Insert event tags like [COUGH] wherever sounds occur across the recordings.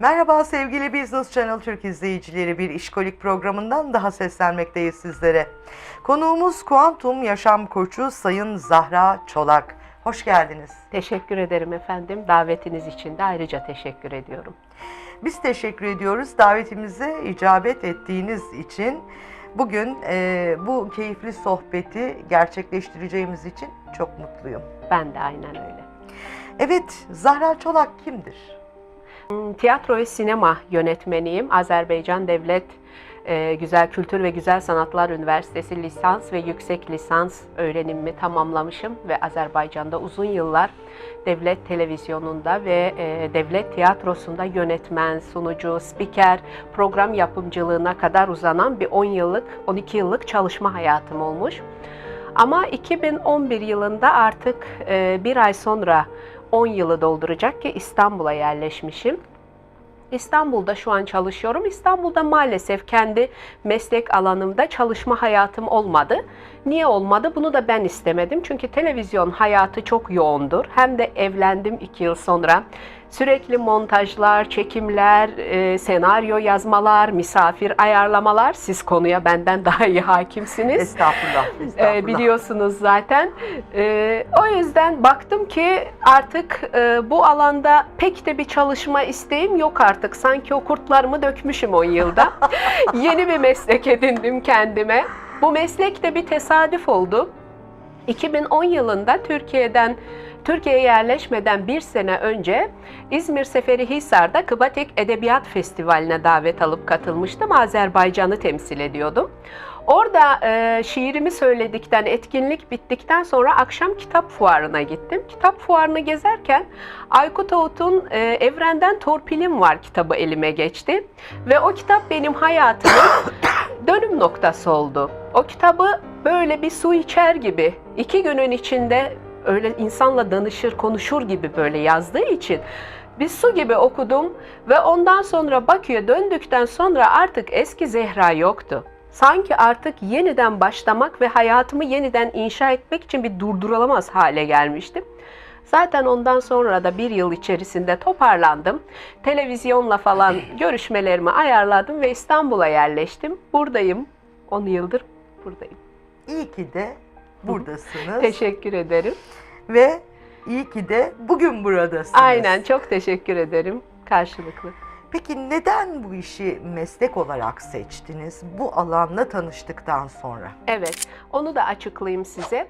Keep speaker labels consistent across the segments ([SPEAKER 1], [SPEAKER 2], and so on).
[SPEAKER 1] Merhaba sevgili Business Channel Türk izleyicileri bir işkolik programından daha seslenmekteyiz sizlere. Konuğumuz kuantum yaşam koçu Sayın Zahra Çolak. Hoş geldiniz.
[SPEAKER 2] Teşekkür ederim efendim. Davetiniz için de ayrıca teşekkür ediyorum.
[SPEAKER 1] Biz teşekkür ediyoruz davetimize icabet ettiğiniz için. Bugün e, bu keyifli sohbeti gerçekleştireceğimiz için çok mutluyum.
[SPEAKER 2] Ben de aynen öyle.
[SPEAKER 1] Evet, Zahra Çolak kimdir?
[SPEAKER 2] Tiyatro ve sinema yönetmeniyim. Azerbaycan Devlet e, Güzel Kültür ve Güzel Sanatlar Üniversitesi lisans ve yüksek lisans öğrenimimi tamamlamışım ve Azerbaycan'da uzun yıllar devlet televizyonunda ve e, devlet tiyatrosunda yönetmen, sunucu, spiker, program yapımcılığına kadar uzanan bir 10 yıllık, 12 yıllık çalışma hayatım olmuş. Ama 2011 yılında artık e, bir ay sonra 10 yılı dolduracak ki İstanbul'a yerleşmişim. İstanbul'da şu an çalışıyorum. İstanbul'da maalesef kendi meslek alanımda çalışma hayatım olmadı. Niye olmadı? Bunu da ben istemedim. Çünkü televizyon hayatı çok yoğundur. Hem de evlendim iki yıl sonra. Sürekli montajlar, çekimler, e, senaryo yazmalar, misafir ayarlamalar. Siz konuya benden [LAUGHS] daha iyi hakimsiniz.
[SPEAKER 1] Estağfurullah.
[SPEAKER 2] Ee,
[SPEAKER 1] estağfurullah.
[SPEAKER 2] biliyorsunuz zaten. Ee, o yüzden baktım ki artık e, bu alanda pek de bir çalışma isteğim yok artık. Sanki o kurtlarımı dökmüşüm 10 yılda. [LAUGHS] Yeni bir meslek edindim kendime. Bu meslek de bir tesadüf oldu. 2010 yılında Türkiye'den Türkiye'ye yerleşmeden bir sene önce İzmir Seferihisar'da Kıbatek Edebiyat Festivali'ne davet alıp katılmıştım. Azerbaycan'ı temsil ediyordum. Orada e, şiirimi söyledikten, etkinlik bittikten sonra akşam kitap fuarına gittim. Kitap fuarını gezerken Aykut Oğut'un e, Evrenden Torpilim Var kitabı elime geçti. Ve o kitap benim hayatımın [COUGHS] dönüm noktası oldu. O kitabı böyle bir su içer gibi iki günün içinde öyle insanla danışır, konuşur gibi böyle yazdığı için bir su gibi okudum ve ondan sonra Bakü'ye döndükten sonra artık eski Zehra yoktu. Sanki artık yeniden başlamak ve hayatımı yeniden inşa etmek için bir durdurulamaz hale gelmiştim. Zaten ondan sonra da bir yıl içerisinde toparlandım. Televizyonla falan [CLEARS THROAT] görüşmelerimi ayarladım ve İstanbul'a yerleştim. Buradayım. 10 yıldır buradayım.
[SPEAKER 1] İyi ki de buradasınız.
[SPEAKER 2] Teşekkür ederim.
[SPEAKER 1] Ve iyi ki de bugün buradasınız.
[SPEAKER 2] Aynen çok teşekkür ederim karşılıklı.
[SPEAKER 1] Peki neden bu işi meslek olarak seçtiniz? Bu alanla tanıştıktan sonra.
[SPEAKER 2] Evet, onu da açıklayayım size.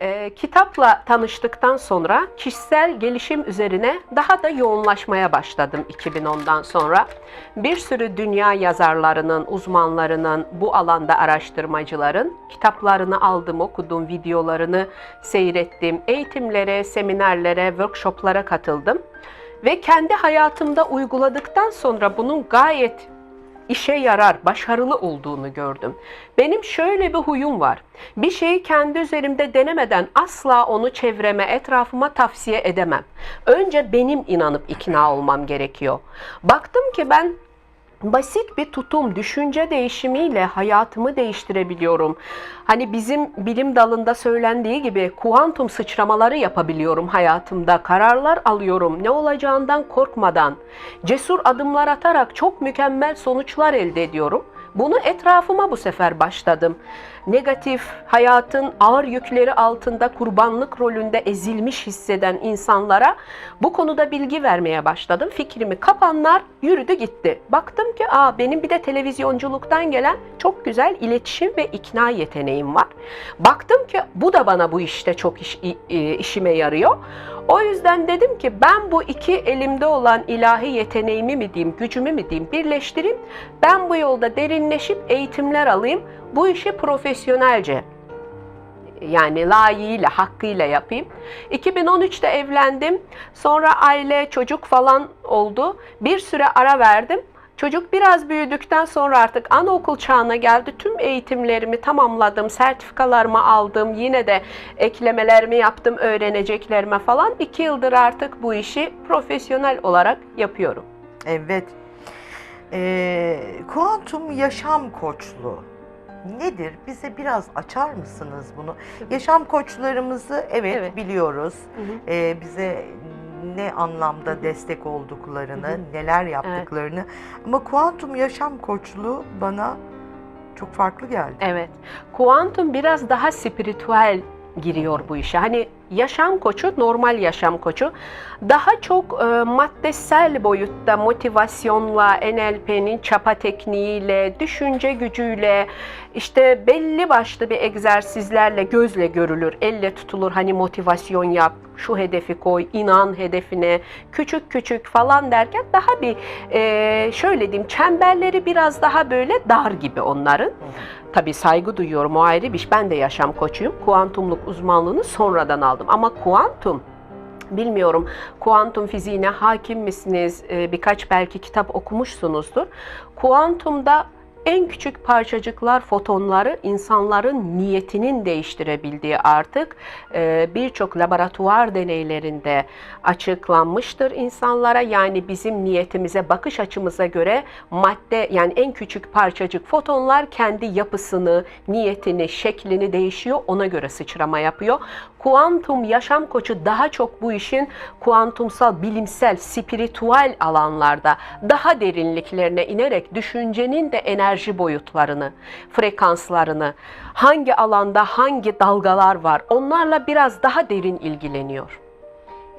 [SPEAKER 2] Ee, kitapla tanıştıktan sonra kişisel gelişim üzerine daha da yoğunlaşmaya başladım 2010'dan sonra. Bir sürü dünya yazarlarının, uzmanlarının, bu alanda araştırmacıların kitaplarını aldım, okudum, videolarını seyrettim. Eğitimlere, seminerlere, workshoplara katıldım. Ve kendi hayatımda uyguladıktan sonra bunun gayet işe yarar, başarılı olduğunu gördüm. Benim şöyle bir huyum var. Bir şeyi kendi üzerimde denemeden asla onu çevreme, etrafıma tavsiye edemem. Önce benim inanıp ikna olmam gerekiyor. Baktım ki ben basit bir tutum, düşünce değişimiyle hayatımı değiştirebiliyorum. Hani bizim bilim dalında söylendiği gibi kuantum sıçramaları yapabiliyorum hayatımda. Kararlar alıyorum ne olacağından korkmadan. Cesur adımlar atarak çok mükemmel sonuçlar elde ediyorum. Bunu etrafıma bu sefer başladım. Negatif, hayatın ağır yükleri altında kurbanlık rolünde ezilmiş hisseden insanlara bu konuda bilgi vermeye başladım. Fikrimi kapanlar yürüdü gitti. Baktım ki aa benim bir de televizyonculuktan gelen çok güzel iletişim ve ikna yeteneğim var. Baktım ki bu da bana bu işte çok iş, işime yarıyor. O yüzden dedim ki ben bu iki elimde olan ilahi yeteneğimi mi diyeyim, gücümü mü diyeyim birleştireyim. Ben bu yolda derinleşip eğitimler alayım. Bu işi profesyonelce yani layığıyla, hakkıyla yapayım. 2013'te evlendim. Sonra aile, çocuk falan oldu. Bir süre ara verdim. Çocuk biraz büyüdükten sonra artık anaokul çağına geldi. Tüm eğitimlerimi tamamladım, sertifikalarımı aldım. Yine de eklemelerimi yaptım, öğreneceklerime falan. İki yıldır artık bu işi profesyonel olarak yapıyorum.
[SPEAKER 1] Evet. Ee, kuantum yaşam koçluğu nedir? Bize biraz açar mısınız bunu? Yaşam koçlarımızı evet,
[SPEAKER 2] Evet.
[SPEAKER 1] biliyoruz.
[SPEAKER 2] Hı hı.
[SPEAKER 1] Ee, bize ne anlamda destek olduklarını, neler yaptıklarını. Ama kuantum yaşam koçluğu bana çok farklı geldi.
[SPEAKER 2] Evet. Kuantum biraz daha spiritüel giriyor bu işe. Hani yaşam koçu, normal yaşam koçu daha çok e, maddesel boyutta motivasyonla, NLP'nin çapa tekniğiyle, düşünce gücüyle, işte belli başlı bir egzersizlerle gözle görülür, elle tutulur. Hani motivasyon yap, şu hedefi koy, inan hedefine, küçük küçük falan derken daha bir e, şöyle diyeyim çemberleri biraz daha böyle dar gibi onların. Tabii saygı duyuyorum o ayrı bir iş. Ben de yaşam koçuyum. Kuantumluk uzmanlığını sonradan aldım. Ama kuantum Bilmiyorum kuantum fiziğine hakim misiniz? Ee, birkaç belki kitap okumuşsunuzdur. Kuantumda en küçük parçacıklar, fotonları insanların niyetinin değiştirebildiği artık e, birçok laboratuvar deneylerinde açıklanmıştır insanlara. Yani bizim niyetimize, bakış açımıza göre madde yani en küçük parçacık fotonlar kendi yapısını, niyetini, şeklini değişiyor. Ona göre sıçrama yapıyor. Kuantum yaşam koçu daha çok bu işin kuantumsal, bilimsel, spiritüel alanlarda daha derinliklerine inerek düşüncenin de enerji boyutlarını, frekanslarını, hangi alanda hangi dalgalar var onlarla biraz daha derin ilgileniyor.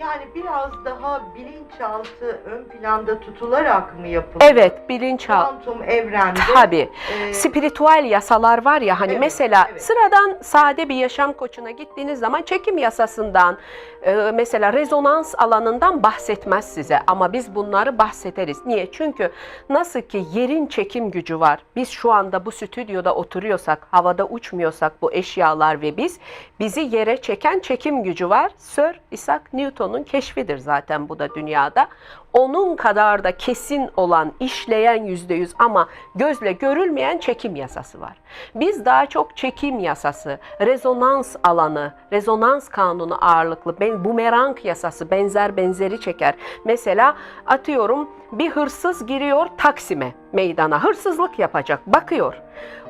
[SPEAKER 1] Yani biraz daha bilinçaltı ön planda tutularak mı yapılıyor?
[SPEAKER 2] Evet, bilinçaltı.
[SPEAKER 1] Kuantum evrende.
[SPEAKER 2] Tabii.
[SPEAKER 1] e,
[SPEAKER 2] Spiritüel yasalar var ya hani
[SPEAKER 1] Evet,
[SPEAKER 2] mesela
[SPEAKER 1] evet.
[SPEAKER 2] sıradan sade bir yaşam koçuna gittiğiniz zaman çekim yasasından e, mesela rezonans alanından bahsetmez size ama biz bunları bahsederiz. Niye? Çünkü nasıl ki yerin çekim gücü var. Biz şu anda bu stüdyoda oturuyorsak, havada uçmuyorsak bu eşyalar ve biz bizi yere çeken çekim gücü var. Sir Isaac Newton'un keşfidir zaten bu da dünyada. Onun kadar da kesin olan, işleyen yüzde yüz ama gözle görülmeyen çekim yasası var. Biz daha çok çekim yasası, rezonans alanı, rezonans kanunu ağırlıklı, bumerang yasası benzer benzeri çeker. Mesela atıyorum bir hırsız giriyor Taksim'e meydana hırsızlık yapacak bakıyor.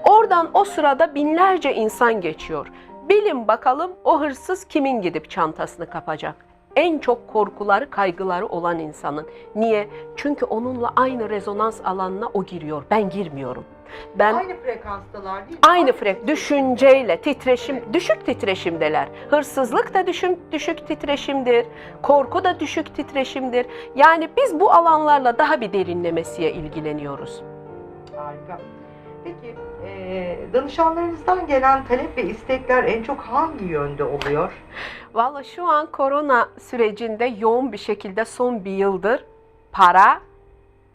[SPEAKER 2] Oradan o sırada binlerce insan geçiyor. Bilin bakalım o hırsız kimin gidip çantasını kapacak? En çok korkuları, kaygıları olan insanın. Niye? Çünkü onunla aynı rezonans alanına o giriyor. Ben girmiyorum. Ben
[SPEAKER 1] aynı frekanstalar değil mi?
[SPEAKER 2] aynı frek düşünceyle titreşim düşük titreşimdeler. Hırsızlık da düşük düşük titreşimdir. Korku da düşük titreşimdir. Yani biz bu alanlarla daha bir derinlemesiye ilgileniyoruz.
[SPEAKER 1] Harika. Peki e, danışanlarınızdan gelen talep ve istekler en çok hangi yönde oluyor?
[SPEAKER 2] Valla şu an korona sürecinde yoğun bir şekilde son bir yıldır para,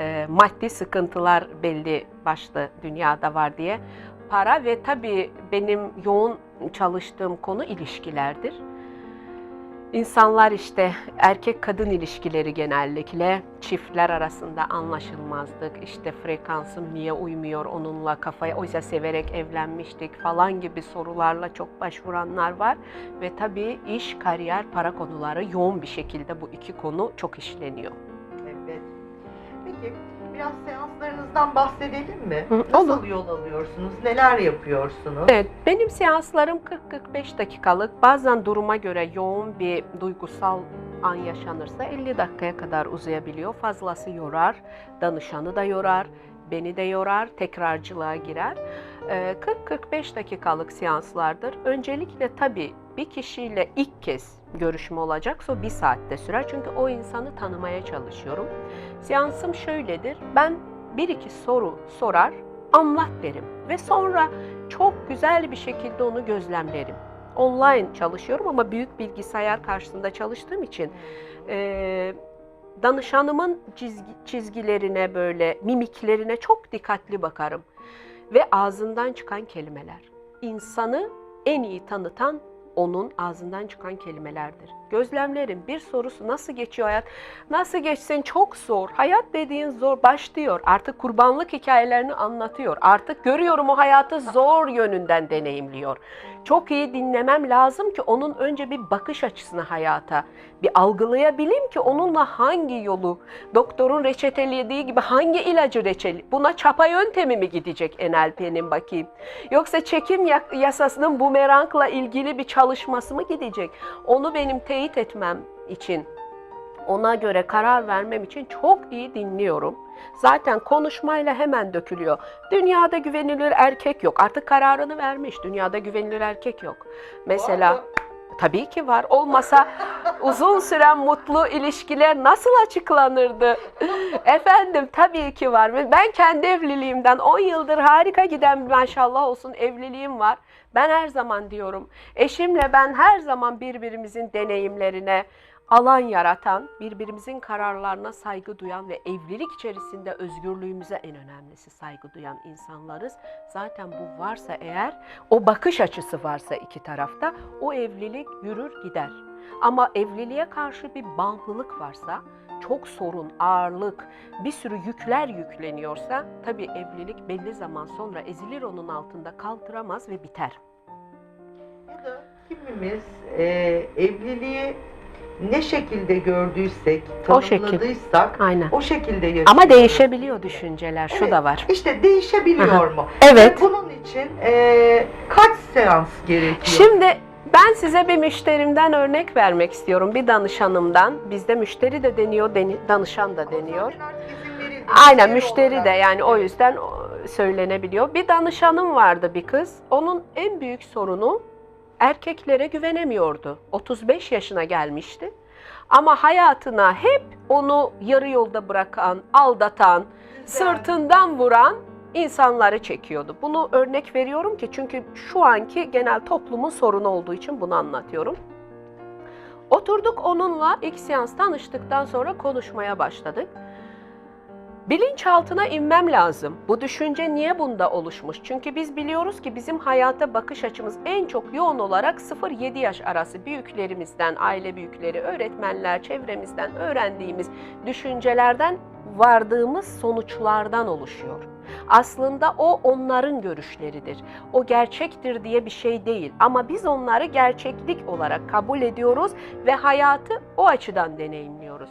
[SPEAKER 2] e, maddi sıkıntılar belli başlı dünyada var diye. Para ve tabii benim yoğun çalıştığım konu ilişkilerdir. İnsanlar işte erkek kadın ilişkileri genellikle çiftler arasında anlaşılmazlık, işte frekansım niye uymuyor onunla kafaya oysa severek evlenmiştik falan gibi sorularla çok başvuranlar var ve tabii iş, kariyer, para konuları yoğun bir şekilde bu iki konu çok işleniyor.
[SPEAKER 1] Evet. Peki biraz seanslarınızdan bahsedelim mi?
[SPEAKER 2] Hı,
[SPEAKER 1] Nasıl
[SPEAKER 2] olur.
[SPEAKER 1] yol alıyorsunuz? Neler yapıyorsunuz?
[SPEAKER 2] Evet, benim seanslarım 40-45 dakikalık. Bazen duruma göre yoğun bir duygusal an yaşanırsa 50 dakikaya kadar uzayabiliyor. Fazlası yorar, danışanı da yorar, beni de yorar, tekrarcılığa girer. Ee, 40-45 dakikalık seanslardır. Öncelikle tabii bir kişiyle ilk kez görüşme olacaksa bir saatte sürer. Çünkü o insanı tanımaya çalışıyorum. Seansım şöyledir. Ben bir iki soru sorar, anlat derim. Ve sonra çok güzel bir şekilde onu gözlemlerim. Online çalışıyorum ama büyük bilgisayar karşısında çalıştığım için e, danışanımın çizgi, çizgilerine böyle mimiklerine çok dikkatli bakarım ve ağzından çıkan kelimeler. İnsanı en iyi tanıtan onun ağzından çıkan kelimelerdir. Gözlemlerim bir sorusu nasıl geçiyor hayat? Nasıl geçsin çok zor. Hayat dediğin zor başlıyor. Artık kurbanlık hikayelerini anlatıyor. Artık görüyorum o hayatı zor yönünden deneyimliyor. Çok iyi dinlemem lazım ki onun önce bir bakış açısını hayata bir algılayabileyim ki onunla hangi yolu, doktorun reçetelediği gibi hangi ilacı reçeli, buna çapa yöntemi mi gidecek NLP'nin bakayım. Yoksa çekim ya- yasasının bumerangla ilgili bir çalışması mı gidecek? Onu benim teyit etmem için ona göre karar vermem için çok iyi dinliyorum. Zaten konuşmayla hemen dökülüyor. Dünyada güvenilir erkek yok. Artık kararını vermiş. Dünyada güvenilir erkek yok. Mesela tabii ki var. Olmasa uzun süren mutlu ilişkiler nasıl açıklanırdı? Efendim tabii ki var. Ben kendi evliliğimden 10 yıldır harika giden maşallah olsun evliliğim var. Ben her zaman diyorum eşimle ben her zaman birbirimizin deneyimlerine alan yaratan, birbirimizin kararlarına saygı duyan ve evlilik içerisinde özgürlüğümüze en önemlisi saygı duyan insanlarız. Zaten bu varsa eğer, o bakış açısı varsa iki tarafta o evlilik yürür gider. Ama evliliğe karşı bir bağlılık varsa, çok sorun, ağırlık, bir sürü yükler yükleniyorsa tabii evlilik belli zaman sonra ezilir onun altında kaldıramaz ve biter.
[SPEAKER 1] Ya da kimimiz e, evliliği ne şekilde gördüysek,
[SPEAKER 2] O şekil.
[SPEAKER 1] tanımladıysak
[SPEAKER 2] Aynen.
[SPEAKER 1] o şekilde yaşıyoruz.
[SPEAKER 2] Ama değişebiliyor düşünceler. Şu
[SPEAKER 1] Evet.
[SPEAKER 2] da var.
[SPEAKER 1] İşte değişebiliyor mu?
[SPEAKER 2] Evet.
[SPEAKER 1] Ve bunun için e, kaç seans gerekiyor?
[SPEAKER 2] Şimdi ben size bir müşterimden örnek vermek istiyorum. Bir danışanımdan. Bizde müşteri de deniyor, deni- danışan da deniyor.
[SPEAKER 1] Zaten artık izin verildi.
[SPEAKER 2] Aynen
[SPEAKER 1] Müşteri
[SPEAKER 2] de yani o yüzden o söylenebiliyor. Bir danışanım vardı bir kız. Onun en büyük sorunu erkeklere güvenemiyordu. 35 yaşına gelmişti. Ama hayatına hep onu yarı yolda bırakan, aldatan, sırtından vuran insanları çekiyordu. Bunu örnek veriyorum ki çünkü şu anki genel toplumun sorunu olduğu için bunu anlatıyorum. Oturduk onunla ilk seans tanıştıktan sonra konuşmaya başladık. Bilinçaltına inmem lazım. Bu düşünce niye bunda oluşmuş? Çünkü biz biliyoruz ki bizim hayata bakış açımız en çok yoğun olarak 0-7 yaş arası büyüklerimizden, aile büyükleri, öğretmenler, çevremizden öğrendiğimiz düşüncelerden vardığımız sonuçlardan oluşuyor. Aslında o onların görüşleridir. O gerçektir diye bir şey değil ama biz onları gerçeklik olarak kabul ediyoruz ve hayatı o açıdan deneyimliyoruz.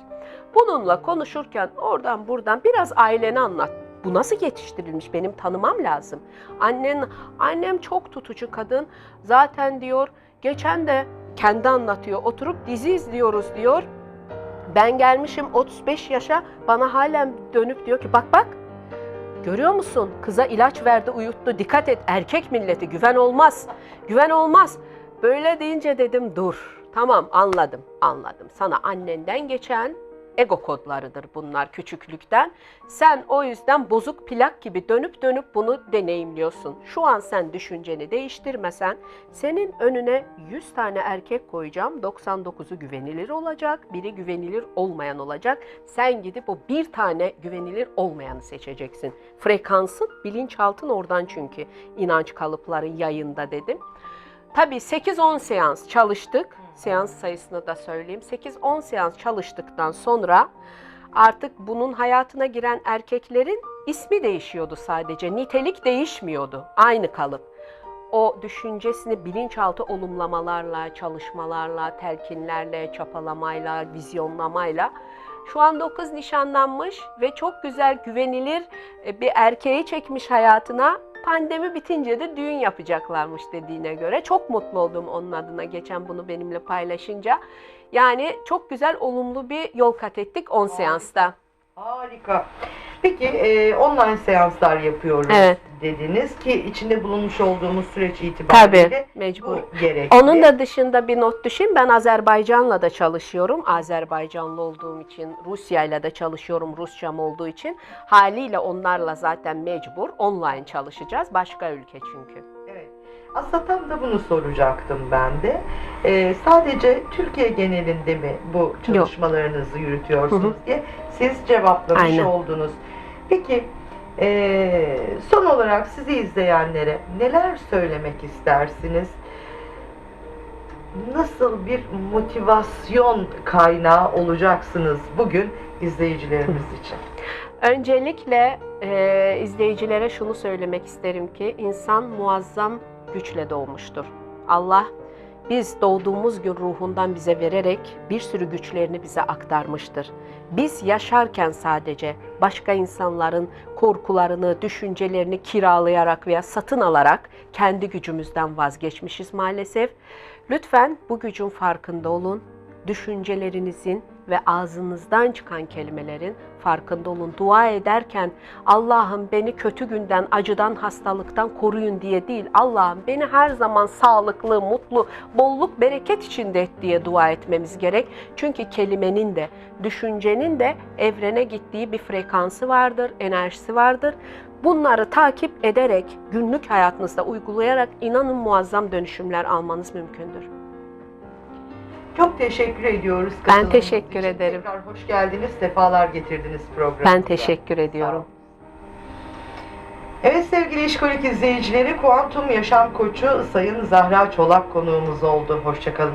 [SPEAKER 2] Bununla konuşurken oradan buradan biraz aileni anlat. Bu nasıl yetiştirilmiş benim tanımam lazım. Annen, annem çok tutucu kadın. Zaten diyor geçen de kendi anlatıyor. Oturup dizi izliyoruz diyor. Ben gelmişim 35 yaşa bana halen dönüp diyor ki bak bak görüyor musun? Kıza ilaç verdi uyuttu. Dikkat et erkek milleti güven olmaz. Güven olmaz. Böyle deyince dedim dur tamam anladım anladım. Sana annenden geçen ego kodlarıdır bunlar küçüklükten. Sen o yüzden bozuk plak gibi dönüp dönüp bunu deneyimliyorsun. Şu an sen düşünceni değiştirmesen senin önüne 100 tane erkek koyacağım. 99'u güvenilir olacak, biri güvenilir olmayan olacak. Sen gidip o bir tane güvenilir olmayanı seçeceksin. Frekansın, bilinçaltın oradan çünkü inanç kalıpları yayında dedim. Tabii 8-10 seans çalıştık. Seans sayısını da söyleyeyim. 8-10 seans çalıştıktan sonra artık bunun hayatına giren erkeklerin ismi değişiyordu sadece. Nitelik değişmiyordu. Aynı kalıp. O düşüncesini bilinçaltı olumlamalarla, çalışmalarla, telkinlerle, çapalamayla, vizyonlamayla şu anda o kız nişanlanmış ve çok güzel güvenilir e, bir erkeği çekmiş hayatına. Pandemi bitince de düğün yapacaklarmış dediğine göre. Çok mutlu oldum onun adına geçen bunu benimle paylaşınca. Yani çok güzel olumlu bir yol kat ettik 10 seansta.
[SPEAKER 1] Harika. Peki e, online seanslar yapıyoruz
[SPEAKER 2] Evet.
[SPEAKER 1] Dediniz ki içinde bulunmuş olduğumuz süreç itibariyle
[SPEAKER 2] Tabii mecbur.
[SPEAKER 1] bu gerekli.
[SPEAKER 2] Onun da dışında bir not düşeyim. Ben Azerbaycan'la da çalışıyorum. Azerbaycanlı olduğum için, Rusya'yla da çalışıyorum. Rusçam olduğu için. Haliyle onlarla zaten mecbur online çalışacağız. Başka ülke çünkü.
[SPEAKER 1] Evet. Aslında tam da bunu soracaktım ben de. Ee, sadece Türkiye genelinde mi bu çalışmalarınızı yürütüyorsunuz
[SPEAKER 2] hı.
[SPEAKER 1] diye siz cevaplamış
[SPEAKER 2] Aynen.
[SPEAKER 1] oldunuz. Peki ee, son olarak sizi izleyenlere neler söylemek istersiniz? Nasıl bir motivasyon kaynağı olacaksınız bugün izleyicilerimiz için?
[SPEAKER 2] Öncelikle e, izleyicilere şunu söylemek isterim ki insan muazzam güçle doğmuştur. Allah biz doğduğumuz gün ruhundan bize vererek bir sürü güçlerini bize aktarmıştır. Biz yaşarken sadece başka insanların korkularını, düşüncelerini kiralayarak veya satın alarak kendi gücümüzden vazgeçmişiz maalesef. Lütfen bu gücün farkında olun. Düşüncelerinizin ve ağzınızdan çıkan kelimelerin farkında olun. Dua ederken Allah'ım beni kötü günden, acıdan, hastalıktan koruyun diye değil. Allah'ım beni her zaman sağlıklı, mutlu, bolluk, bereket içinde et diye dua etmemiz gerek. Çünkü kelimenin de, düşüncenin de evrene gittiği bir frekansı vardır, enerjisi vardır. Bunları takip ederek, günlük hayatınızda uygulayarak inanın muazzam dönüşümler almanız mümkündür.
[SPEAKER 1] Çok teşekkür ediyoruz.
[SPEAKER 2] Ben teşekkür
[SPEAKER 1] için.
[SPEAKER 2] ederim.
[SPEAKER 1] Tekrar hoş geldiniz, sefalar getirdiniz programımıza.
[SPEAKER 2] Ben teşekkür ediyorum.
[SPEAKER 1] Evet sevgili İşkolik izleyicileri, kuantum yaşam koçu Sayın Zahra Çolak konuğumuz oldu. Hoşçakalın.